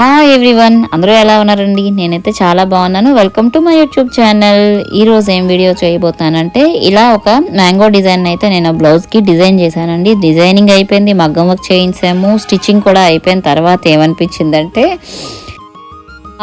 Hi everyone అందరూ ఎలా ఉన్నారండి? నేనైతే చాలా బాగున్నాను. Welcome to my YouTube channel ఈరోజు ఏం వీడియో చేయబోతానంటే ఇలా ఒక మ్యాంగో డిజైన్ అయితే నేను బ్లౌజ్కి డిజైన్ చేశానండి. డిజైనింగ్ అయిపోయింది మగ్గం వర్క్ చేయించాము స్టిచ్చింగ్ కూడా అయిపోయిన తర్వాత ఏమనిపించిందంటే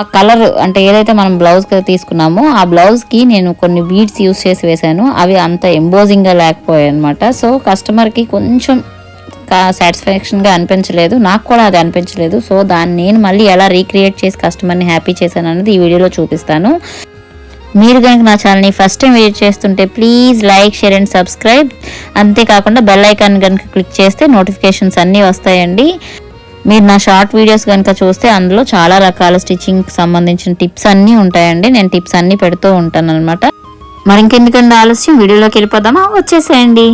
ఆ కలర్ అంటే ఏదైతే మనం బ్లౌజ్ తీసుకున్నామో ఆ బ్లౌజ్కి నేను కొన్ని బీడ్స్ యూస్ చేసి వేశాను. అవి అంత ఎంబోజింగ్గా లేకపోయాయి అనమాట సో కస్టమర్కి కొంచెం సాటిస్ఫాక్షన్గా అనిపించలేదు. నాకు కూడా అది అనిపించలేదు. సో దాన్ని నేను మళ్ళీ ఎలా రీక్రియేట్ చేసి కస్టమర్ని హ్యాపీ చేశాను అనేది ఈ వీడియోలో చూపిస్తాను. మీరు కనుక నా ఛానల్ని ఫస్ట్ టైం విజిట్ చేస్తుంటే please like share and subscribe అంతేకాకుండా బెల్ ఐకాన్ కనుక క్లిక్ చేస్తే నోటిఫికేషన్స్ అన్నీ వస్తాయండి. మీరు నా షార్ట్ వీడియోస్ కనుక చూస్తే అందులో చాలా రకాల స్టిచ్చింగ్కి సంబంధించిన టిప్స్ అన్నీ ఉంటాయండి. నేను టిప్స్ అన్నీ పెడుతూ ఉంటాను అనమాట మరి ఇంకెందుకంటే ఆలస్యం? వీడియోలోకి వెళ్ళిపోదామా? వచ్చేసేయండి.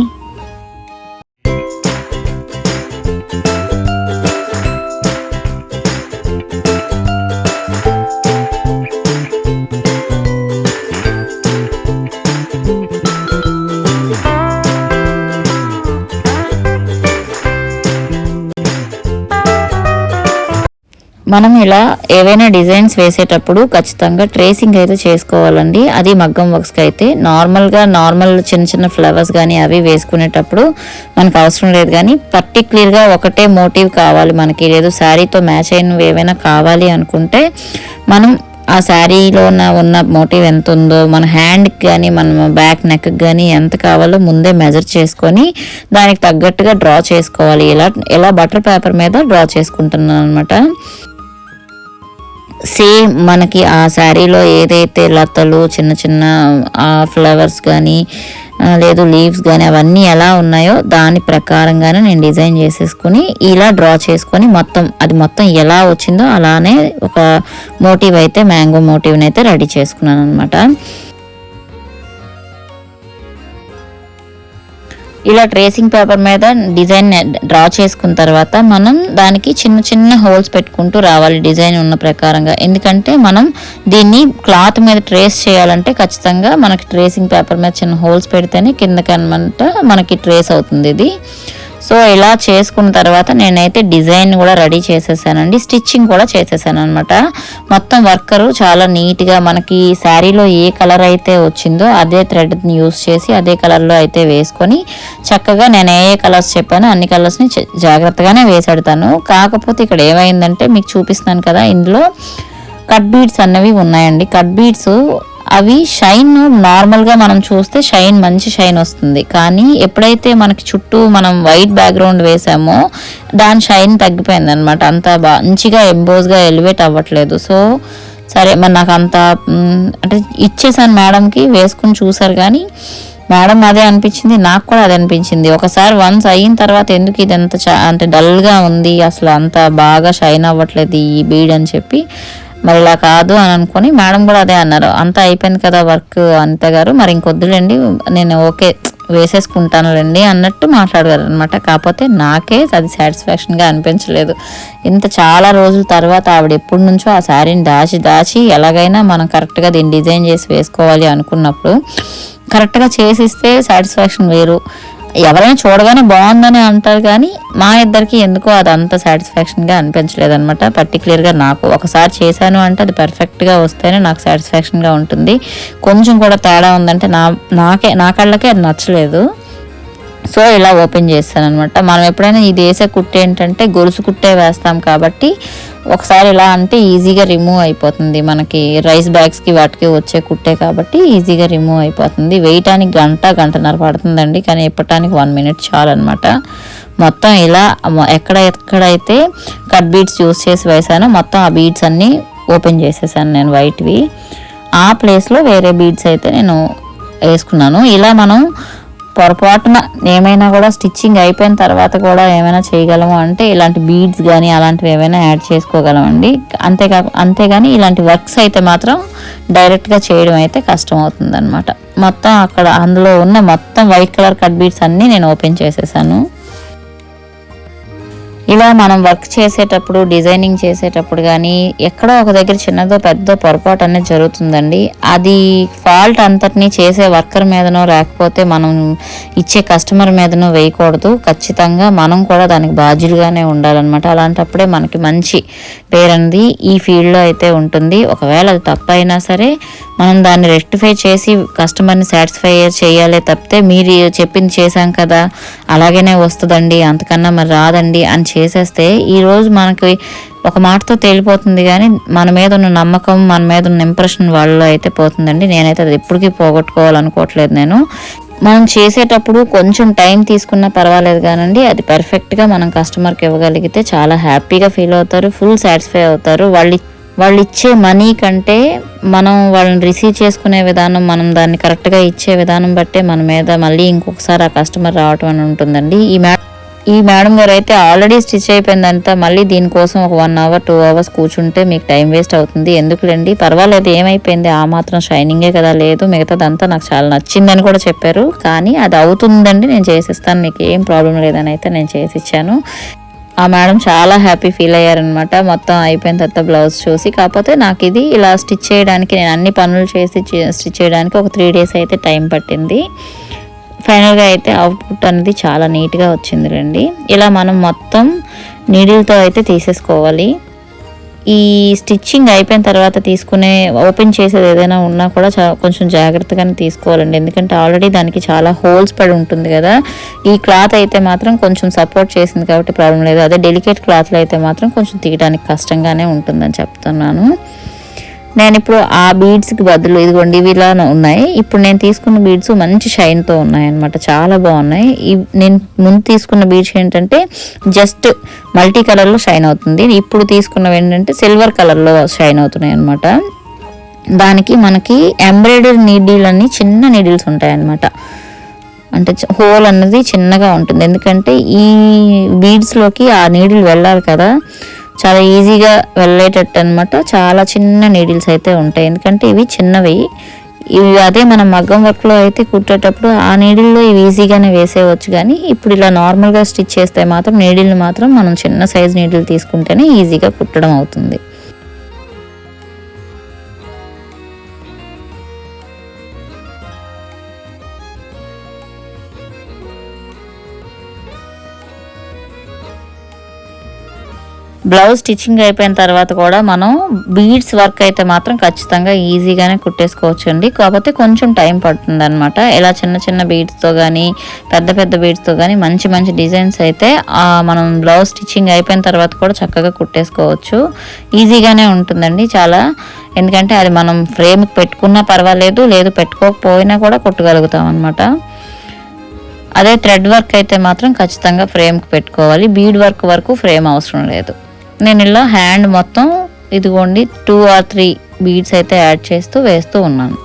మనం ఇలా ఏవైనా డిజైన్స్ వేసేటప్పుడు ఖచ్చితంగా ట్రేసింగ్ అయితే చేసుకోవాలండి. అది మగ్గం వర్క్స్కి అయితే నార్మల్గా నార్మల్ చిన్న చిన్న ఫ్లవర్స్ కానీ అవి వేసుకునేటప్పుడు మనకు అవసరం లేదు. కానీ పర్టిక్యులర్గా ఒకటే మోటివ్ కావాలి మనకి. లేదు శారీతో మ్యాచ్ అయినవి ఏవైనా కావాలి అనుకుంటే మనం ఆ శారీలో ఉన్న ఉన్న మోటివ్ ఎంత ఉందో మన హ్యాండ్కి కానీ మన బ్యాక్ నెక్ కానీ ఎంత కావాలో ముందే మెజర్ చేసుకొని దానికి తగ్గట్టుగా డ్రా చేసుకోవాలి. ఇలా ఇలా బటర్ పేపర్ మీద డ్రా చేసుకుంటున్నాను అనమాట సేమ్ మనకి ఆ శారీలో ఏదైతే లతలు చిన్న చిన్న ఫ్లవర్స్ కానీ లేదు లీవ్స్ కానీ అవన్నీ ఎలా ఉన్నాయో దాని ప్రకారంగానే నేను డిజైన్ చేసేసుకుని ఇలా డ్రా చేసుకొని మొత్తం అది మొత్తం ఎలా వచ్చిందో అలానే ఒక మోటివ్ అయితే మ్యాంగో మోటివ్ని అయితే రెడీ చేసుకున్నాను అనమాట ఇలా ట్రేసింగ్ పేపర్ మీద డిజైన్ డ్రా చేసుకున్న తర్వాత మనం దానికి చిన్న చిన్న హోల్స్ పెట్టుకుంటూ రావాలి డిజైన్ ఉన్న ప్రకారంగా. ఎందుకంటే మనం దీన్ని క్లాత్ మీద ట్రేస్ చేయాలంటే ఖచ్చితంగా మనకి ట్రేసింగ్ పేపర్ మీద చిన్న హోల్స్ పెడితేనే కిందకనమాట మనకి ట్రేస్ అవుతుంది ఇది. సో ఇలా చేసుకున్న తర్వాత నేనైతే డిజైన్ కూడా రెడీ చేసేసానండి స్టిచ్చింగ్ కూడా చేసేసాను అనమాట మొత్తం వర్కరు చాలా నీట్గా మనకి శారీలో ఏ కలర్ అయితే వచ్చిందో అదే థ్రెడ్ని యూస్ చేసి అదే కలర్లో అయితే వేసుకొని చక్కగా నేను ఏ కలర్స్ చెప్పానో అన్ని కలర్స్ని జాగ్రత్తగానే వేసాడుతాను. కాకపోతే ఇక్కడ ఏమైందంటే మీకు చూపిస్తున్నాను కదా ఇందులో కట్ బీడ్స్ అన్నవి ఉన్నాయండి. కట్ బీడ్స్ అవి షైన్ నార్మల్గా మనం చూస్తే షైన్ మంచి షైన్ వస్తుంది. కానీ ఎప్పుడైతే మనకి చుట్టూ మనం వైట్ బ్యాక్గ్రౌండ్ వేసామో దాని షైన్ తగ్గిపోయింది అనమాట అంత మంచిగా ఎంబోజ్గా ఎలివేట్ అవ్వట్లేదు. సో సరే మరి నాకు అంత అంటే ఇచ్చేసాను మేడంకి వేసుకుని చూసారు కానీ మేడం అదే అనిపించింది నాకు కూడా అదే అనిపించింది. ఒకసారి వన్స్ అయిన తర్వాత ఎందుకు ఇది ఎంత అంటే డల్గా ఉంది అసలు అంత బాగా షైన్ అవ్వట్లేదు ఈ బీడ్ అని చెప్పి మరి ఇలా కాదు అని అనుకుని మేడం కూడా అదే అన్నారు. అంతా అయిపోయింది కదా వర్క్ అనిత గారు. మరి ఇంకొద్దులేండి నేను ఓకే వేసేసుకుంటాను రండి అన్నట్టు మాట్లాడారు అనమాట కాకపోతే నాకే అది సాటిస్ఫాక్షన్గా అనిపించలేదు. ఇంత చాలా రోజుల తర్వాత ఆవిడ ఎప్పటి నుంచో ఆ శారీని దాచి దాచి ఎలాగైనా మనం కరెక్ట్గా దీన్ని డిజైన్ చేసి వేసుకోవాలి అనుకున్నప్పుడు కరెక్ట్గా చేసిస్తే సాటిస్ఫాక్షన్ వేరు. ఎవరైనా చూడగానే బాగుందని అంటారు కానీ మా ఇద్దరికి ఎందుకో అది అంత సాటిస్ఫాక్షన్గా అనిపించలేదు అనమాట పర్టికులర్గా నాకు. ఒకసారి చేశాను అంటే అది పర్ఫెక్ట్గా వస్తేనే నాకు సాటిస్ఫాక్షన్గా ఉంటుంది. కొంచెం కూడా తేడా ఉందంటే నా నాకే నా కళ్ళకే అది నచ్చలేదు. సో ఇలా ఓపెన్ చేస్తాను అనమాట మనం ఎప్పుడైనా ఇది వేసే కుట్టు ఏంటంటే గొలుసు కుట్టే వేస్తాం కాబట్టి ఒకసారి ఇలా అంటే ఈజీగా రిమూవ్ అయిపోతుంది. మనకి రైస్ బ్యాగ్స్కి వాటికి వచ్చే కుట్టే కాబట్టి ఈజీగా రిమూవ్ అయిపోతుంది. వేయటానికి గంట గంటన్నర పడుతుందండి. కానీ ఇప్పటానికి వన్ మినిట్ చాలన్నమాట. మొత్తం ఇలా ఎక్కడ ఎక్కడైతే కట్ బీడ్స్ యూస్ చేసి వేసానో మొత్తం ఆ బీడ్స్ అన్నీ ఓపెన్ చేసేసాను నేను వైట్వి ఆ ప్లేస్లో వేరే బీడ్స్ అయితే నేను వేసుకున్నాను. ఇలా మనం పొరపాటున ఏమైనా కూడా స్టిచ్చింగ్ అయిపోయిన తర్వాత కూడా ఏమైనా చేయగలము అంటే ఇలాంటి బీడ్స్ కానీ అలాంటివి ఏమైనా యాడ్ చేసుకోగలమండి. అంతేకా అంతేగాని ఇలాంటి వర్క్స్ అయితే మాత్రం డైరెక్ట్గా చేయడం అయితే కష్టం అవుతుంది మొత్తం అక్కడ అందులో ఉన్న మొత్తం వైట్ కలర్ కట్ బీడ్స్ అన్నీ నేను ఓపెన్ చేసేసాను. ఇలా మనం వర్క్ చేసేటప్పుడు డిజైనింగ్ చేసేటప్పుడు కానీ ఎక్కడో ఒక దగ్గర చిన్నదో పెద్ద పొరపాటు అనేది జరుగుతుందండి. అది ఫాల్ట్ అంతటినీ చేసే వర్కర్ మీదనో లేకపోతే మనం ఇచ్చే కస్టమర్ మీదనో వేయకూడదు. ఖచ్చితంగా మనం కూడా దానికి బాధ్యులుగానే ఉండాలన్నమాట. అలాంటప్పుడే మనకి మంచి పేరు అనేది ఈ ఫీల్డ్లో అయితే ఉంటుంది. ఒకవేళ అది తప్పైనా సరే మనం దాన్ని రెక్టిఫై చేసి కస్టమర్ని సాటిస్ఫై చేయాలి తప్పితే మీరు చెప్పింది చేశాం కదా అలాగనే వస్తుందండి అంతకన్నా మరి రాదండి అని చేసేస్తే ఈరోజు మనకి ఒక మాటతో తేలిపోతుంది కానీ మన మీద ఉన్న నమ్మకం మన మీద ఉన్న ఇంప్రెషన్ వాళ్ళలో అయితే పోతుందండి. నేనైతే అది ఎప్పటికీ పోగొట్టుకోవాలనుకోవట్లేదు నేను. మనం చేసేటప్పుడు కొంచెం టైం తీసుకున్నా పర్వాలేదు కానండి అది పర్ఫెక్ట్గా మనం కస్టమర్కి ఇవ్వగలిగితే చాలా హ్యాపీగా ఫీల్ అవుతారు ఫుల్ సాటిస్ఫై అవుతారు. వాళ్ళు వాళ్ళు ఇచ్చే మనీ కంటే మనం వాళ్ళని రిసీవ్ చేసుకునే విధానం మనం దాన్ని కరెక్ట్గా ఇచ్చే విధానం బట్టే మన మీద మళ్ళీ ఇంకొకసారి ఆ కస్టమర్ రావటం అని ఉంటుందండి. ఈ మ్యాట్ ఈ మేడం గారు అయితే ఆల్రెడీ స్టిచ్ అయిపోయిందంతా మళ్ళీ దీనికోసం ఒక వన్ అవర్ టూ అవర్స్ కూర్చుంటే మీకు టైం వేస్ట్ అవుతుంది. ఎందుకులేండి? పర్వాలేదు ఏమైపోయింది? ఆ మాత్రం షైనింగే కదా లేదు. మిగతాదంతా నాకు చాలా నచ్చిందని కూడా చెప్పారు. కానీ అది అవుతుందండి నేను చేసిస్తాను. మీకు ఏం ప్రాబ్లం లేదని అయితే నేను చేసి ఇచ్చాను. ఆ మేడం చాలా హ్యాపీ ఫీల్ అయ్యారనమాట మొత్తం అయిపోయిన తర్వాత బ్లౌజ్ చూసి. కాకపోతే నాకు ఇది ఇలా స్టిచ్ చేయడానికి నేను అన్ని పనులు చేసి స్టిచ్ చేయడానికి ఒక త్రీ డేస్ అయితే టైం పట్టింది. ఫైనల్గా అయితే అవుట్పుట్ అనేది చాలా నీట్గా వచ్చింది రండి ఇలా మనం మొత్తం నీడిల్తో అయితే తీసేసుకోవాలి. ఈ స్టిచ్చింగ్ అయిపోయిన తర్వాత తీసుకునే ఓపెన్ చేసేది ఏదైనా ఉన్నా కూడా కొంచెం జాగ్రత్తగానే తీసుకోవాలండి. ఎందుకంటే ఆల్రెడీ దానికి చాలా హోల్స్ పడి ఉంటుంది కదా. ఈ క్లాత్ అయితే మాత్రం కొంచెం సపోర్ట్ చేసింది కాబట్టి ప్రాబ్లం లేదు. అదే డెలికేట్ క్లాత్లో అయితే మాత్రం కొంచెం తీయడానికి కష్టంగానే ఉంటుందని చెప్తున్నాను. నేను ఇప్పుడు ఆ బీడ్స్కి బదులు ఇదిగోండి ఇవి ఇలా ఉన్నాయి. ఇప్పుడు నేను తీసుకున్న బీడ్స్ మంచి షైన్తో ఉన్నాయి అనమాట చాలా బాగున్నాయి. నేను ముందు తీసుకున్న బీడ్స్ ఏంటంటే జస్ట్ మల్టీ కలర్లో షైన్ అవుతుంది. ఇప్పుడు తీసుకున్నవి ఏంటంటే సిల్వర్ కలర్లో షైన్ అవుతున్నాయి అనమాట దానికి మనకి ఎంబ్రాయిడరీ నీడిల్ అని చిన్న నీడిల్స్ ఉంటాయన్నమాట. అంటే హోల్ అన్నది చిన్నగా ఉంటుంది. ఎందుకంటే ఈ బీడ్స్లోకి ఆ నీడిల్ వెళ్ళాలి కదా. చాలా ఈజీగా వెళ్ళేటట్టు అనమాట చాలా చిన్న నీడిల్స్ అయితే ఉంటాయి. ఎందుకంటే ఇవి చిన్నవి. ఇవి అదే మనం మగ్గం వర్క్లో అయితే కుట్టేటప్పుడు ఆ నీడిల్లో ఇవి ఈజీగానే వేసేయవచ్చు. కానీ ఇప్పుడు ఇలా నార్మల్గా స్టిచ్ చేస్తే మాత్రం నీడిల్ని మాత్రం మనం చిన్న సైజ్ నీడిల్ తీసుకుంటేనే ఈజీగా కుట్టడం అవుతుంది. బ్లౌజ్ స్టిచ్చింగ్ అయిపోయిన తర్వాత కూడా మనం బీడ్స్ వర్క్ అయితే మాత్రం ఖచ్చితంగా ఈజీగానే కుట్టేసుకోవచ్చు అండి కాకపోతే కొంచెం టైం పడుతుంది అనమాట ఇలా చిన్న చిన్న బీడ్స్తో కానీ పెద్ద పెద్ద బీడ్స్తో కానీ మంచి మంచి డిజైన్స్ అయితే మనం బ్లౌజ్ స్టిచ్చింగ్ అయిపోయిన తర్వాత కూడా చక్కగా కుట్టేసుకోవచ్చు. ఈజీగానే ఉంటుందండి చాలా. ఎందుకంటే అది మనం ఫ్రేమ్కి పెట్టుకున్నా పర్వాలేదు లేదు పెట్టుకోకపోయినా కూడా కుట్టగలుగుతాం అనమాట అదే థ్రెడ్ వర్క్ అయితే మాత్రం ఖచ్చితంగా ఫ్రేమ్కి పెట్టుకోవాలి. బీడ్ వర్క్ వరకు ఫ్రేమ్ అవసరం లేదు. నేను ఇలా హ్యాండ్ మొత్తం ఇదిగోండి టూ ఆర్ త్రీ బీడ్స్ అయితే యాడ్ చేస్తూ వేస్తూ ఉన్నాను.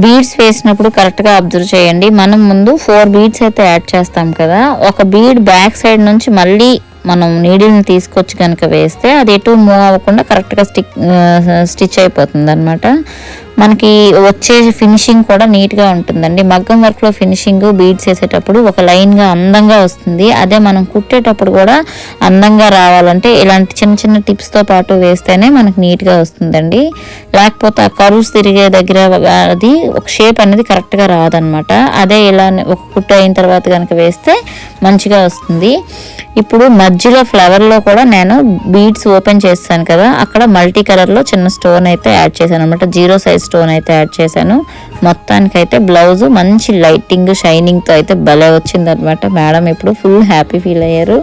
బీడ్స్ వేసినప్పుడు కరెక్ట్గా అబ్జర్వ్ చేయండి. మనం ముందు ఫోర్ బీడ్స్ అయితే యాడ్ చేస్తాం కదా. ఒక బీడ్ బ్యాక్ సైడ్ నుంచి మళ్ళీ మనం నీడిల్ని తీసుకొచ్చి కనుక వేస్తే అది ఎటు మూవ్ అవ్వకుండా కరెక్ట్గా స్టిక్ స్టిచ్ అయిపోతుంది అనమాట మనకి వచ్చే ఫినిషింగ్ కూడా నీట్గా ఉంటుందండి. మగ్గం వర్క్లో ఫినిషింగ్ బీడ్స్ వేసేటప్పుడు ఒక లైన్గా అందంగా వస్తుంది. అదే మనం కుట్టేటప్పుడు కూడా అందంగా రావాలంటే ఇలాంటి చిన్న చిన్న టిప్స్తో పాటు వేస్తేనే మనకు నీట్గా వస్తుందండి. లేకపోతే ఆ కరువుస్ తిరిగే దగ్గర అది ఒక షేప్ అనేది కరెక్ట్గా రాదనమాట. అదే ఇలా ఒక కుట్టు అయిన తర్వాత కనుక వేస్తే మంచిగా వస్తుంది. ఇప్పుడు మధ్యలో ఫ్లవర్లో కూడా నేను బీడ్స్ ఓపెన్ చేస్తాను కదా అక్కడ మల్టీ కలర్లో చిన్న స్టోన్ అయితే యాడ్ చేశాను అనమాట. జీరో సైజ్ స్టోన్ అయితే యాడ్ చేశాను. మొత్తానికి అయితే బ్లౌజ్ మంచి లైటింగ్ షైనింగ్తో అయితే భలే వచ్చిందనమాట మేడం ఇప్పుడు ఫుల్ హ్యాపీ ఫీల్ అయ్యారు.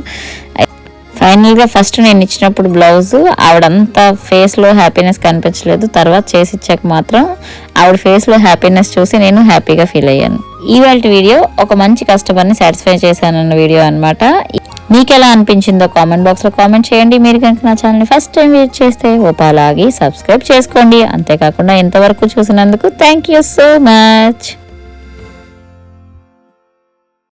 ఫైనల్గా ఫస్ట్ నేను ఇచ్చినప్పుడు బ్లౌజ్ ఆవిడంతా ఫేస్లో హ్యాపీనెస్ కనిపించలేదు. తర్వాత చేసి ఇచ్చాక మాత్రం ఆవిడ ఫేస్లో హ్యాపీనెస్ చూసి నేను హ్యాపీగా ఫీల్ అయ్యాను. ఇవాళ వీడియో ఒక మంచి కస్టమర్ని సాటిస్ఫై చేశానన్న వీడియో అన్నమాట. మీకు ఎలా అనిపించిందో కామెంట్ బాక్స్లో కామెంట్ చేయండి. మీరు కనుక నా ఛానల్ని ఫస్ట్ టైం విజిట్ చేస్తే ఓపాలాగి సబ్స్క్రైబ్ చేసుకోండి. అంతేకాకుండా ఇంతవరకు చూసినందుకు థ్యాంక్ యూ సో మచ్.